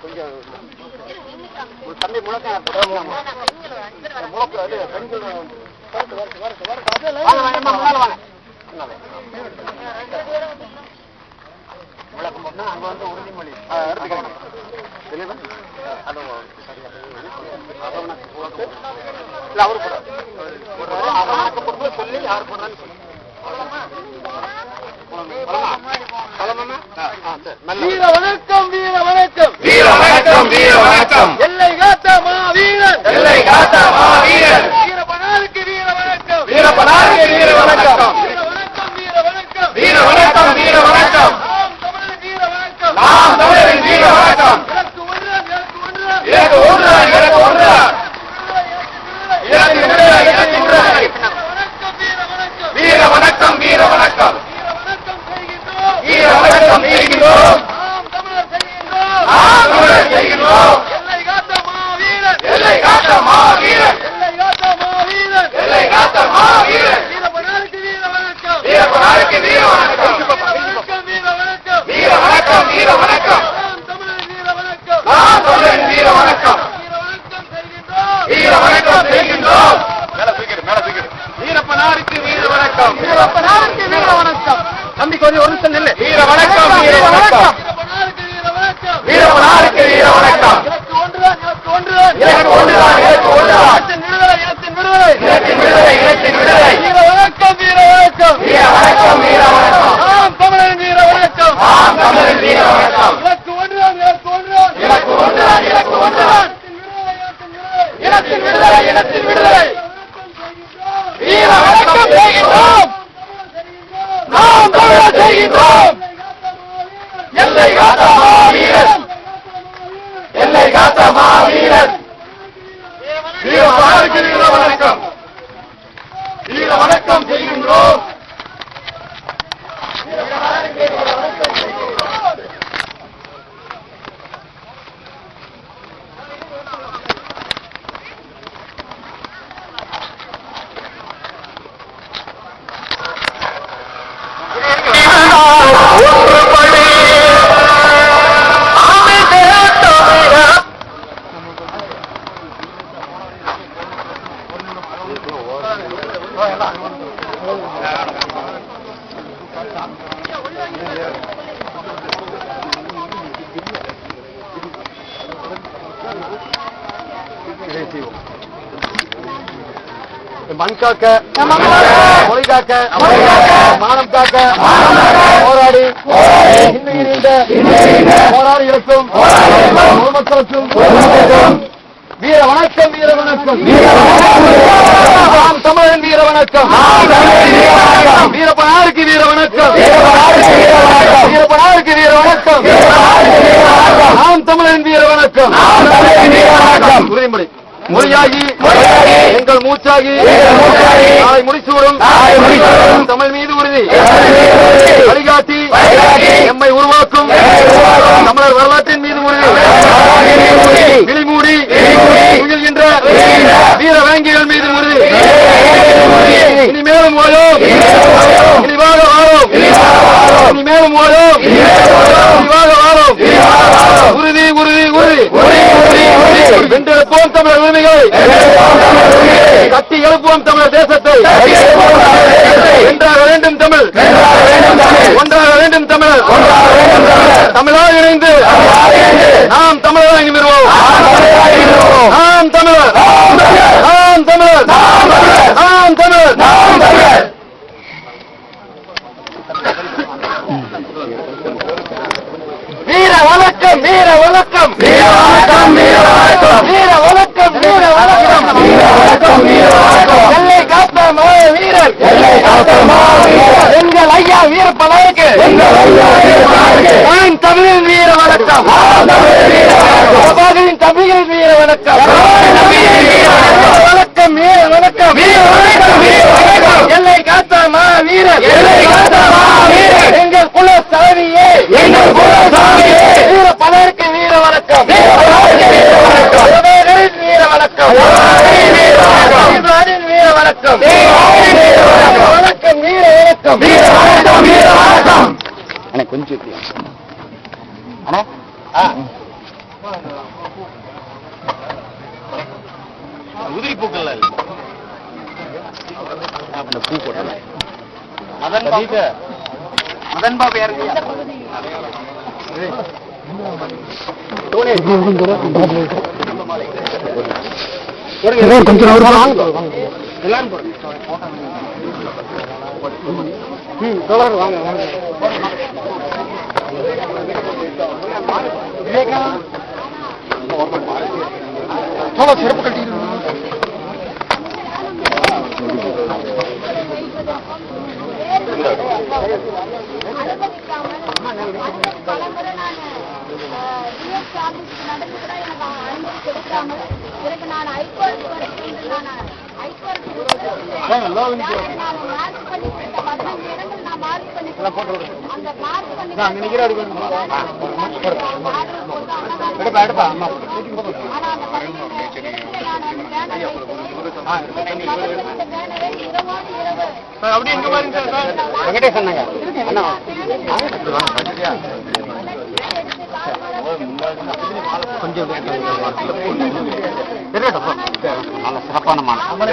கொஞ்சம் ஒரு தம்பி முழக்க முழக்க அது பெண்கள் முழக்கம் அங்க வந்து உறுதிமொழி அவரு போடுறாரு அவனுக்கு சொல்லி யார் போடுறான்னு சொல்லி. வீர வணக்கம் வீர வணக்கம் வீர வணக்கம் வீர வணக்கம் எல்லை காத்த எல்லை வீரப்பனாருக்கு வீர வணக்கம் வீர வணக்கம் வீர வணக்கம் வீர வணக்கம் வீர வணக்கம் வீர வணக்கம் நாம் தமிழரின் வீர வணக்கம் நாம் தமிழரின் வீர வணக்கம் எனக்கு ஒன்று எனக்கு ஒன்று எனக்கு ஒன்று எனக்கு விடுதலை எனக்கு விடுதலை வீர வணக்கம் வீர வணக்கம் வீர வணக்கம் வீர வணக்கம் வீர வணக்கம் செய்கின்றோம் நாம் தமிழர் செய்கின்றோம். நாம் தமிழர் செய்கின்றோம். எல்லை காத்த மாவீரன். எல்லை காத்த மாவீரன். எல்லை காத்த மாவீரன். எல்லை காத்த மாவீரன். வீரப்பனாருக்கு வீர வணக்கம். வீரப்பனாருக்கு வீர வணக்கம். வீர வணக்கம். வீர வணக்கம் வீர வணக்கம். நாம் தமிழர் வீர வணக்கம். நாம் தமிழரின் வீர வணக்கம். வீர வணக்கம் செய்கின்றோம். வீர வணக்கம் செய்கின்றோம். மேல தூக்கிடு மேல தூக்கிடு. வீரப்பனாருக்கு வீர வணக்கம். வீரப்பனாருக்கு வீர வணக்கம் தம்பி கொஞ்சம் ஒரு நிமிஷம் நில்லு. வீர வணக்கம் வீர வணக்கம். வீர வணக்கம் வீர வணக்கம். எனக்கு ஒன்றுதான் எனக்கு ஒன்றுதான். எனக்கு ஒன்றுதான் எனக்கு ஒன்றுதான். இனத்தின் விடுதலை இனத்தின் விடுதலை. இனத்தின் விடுதலை இனத்தின் விடுதலை. வீர வணக்கம் வீர வணக்கம். வீர வணக்கம் வீர வணக்கம். நாம் தமிழரின் வீர வணக்கம். நாம் தமிழரின் வீர வணக்கம். எனக்கு ஒன்றுதான் எனக்கு ஒன்றுதான். எனக்கு ஒன்றுதான் எனக்கு ஒன்றுதான். இனத்தின் விடுதலை இனத்தின் விடுதலை. வீர வணக்கம் செய்கின்றோம் நாம் தமிழர் மண் காக்க மொழி காக்க மானம் காக்க போராடி போராடி, பொதுமக்களுக்கும் பொதுமக்களுக்கும் வீர வணக்கம் வீர வணக்கம். நாம் தமிழன் வீர வணக்கம். வீரப்பனாருக்கு வீர வணக்கம் வீரப்பனாருக்கு வீர வணக்கம். நாம் தமிழரின் வீர வணக்கம். உறுதிமொழி மொழியாகி எங்கள் மூச்சாகி நாளை முடிசூடும், தமிழ் மீது தமிழர் உரிமைகளை. கட்டி எழுப்புவோம் தமிழர் தேசத்தை. வென்றாக வேண்டும் தமிழ் வென்றாக வேண்டும் தமிழ். ஒன்றாக வேண்டும் தமிழர். தமிழாக இணைந்து. நாம் தமிழராக நிமிர்வோம். நாம் தமிழர் நாம் தமிழர். நாம் தமிழர் நாம் தமிழர். வீர வணக்கம் வீர வணக்கம் வீர வணக்கம், வீர வணக்கம். வீர வீரர். எங்கள் ஐயா வீரப்பனாருக்கு. நான் தமிழின் வீர வணக்கம். பிரபாகரின் தமிழின் வீர வணக்கம் வணக்கம், வீர வணக்கம். எல்லை காத்த மா வீரர் எல்லை காத்த மாவீரர். எங்கள் குல தலைவியே எங்கள் குலசாமியே. வீரப்பனாருக்கு வீர வணக்கம் வீரப்பனாருக்கு வீர வணக்கம். பிரபாகரின் வீர வணக்கம் பிரபாகரின் வீர வணக்கம். தீபாவளியின் வீர வணக்கம் தீபாவளியின் வீர வணக்கம். வணக்கம் வீர வணக்கம் அண்ணா கொஞ்சம் அண்ணா? ஆ. உதிரி பூக்கள்ல இல்ல அந்த பூ போட்டல மதன் பாபு. மதன் பாபு யாருங்க கொஞ்சம் எல்லாரும் போடுங்க. ம் தொடர் வாங்க வாங்க. தோழர் சிறப்பு கட்டிட்டு பலமுறை நடந்து கூட எனக்கு அனுமதி கொடுக்காமல் பிறகு நான் ஹைகோர்ட் வரைக்கும் நான் எடுப்பா எடுப்பா அம்மா ஆனா அந்த பதினஞ்சு இடத்துல நான் அந்த பேனரை எனக்கு பக்கத்துல பேனரை இரவோடு இரவு அப்படி எங்க பாருங்க சார் வெங்கடேஷ் அண்ணா கொஞ்சம் நல்ல சிறப்பான மாலை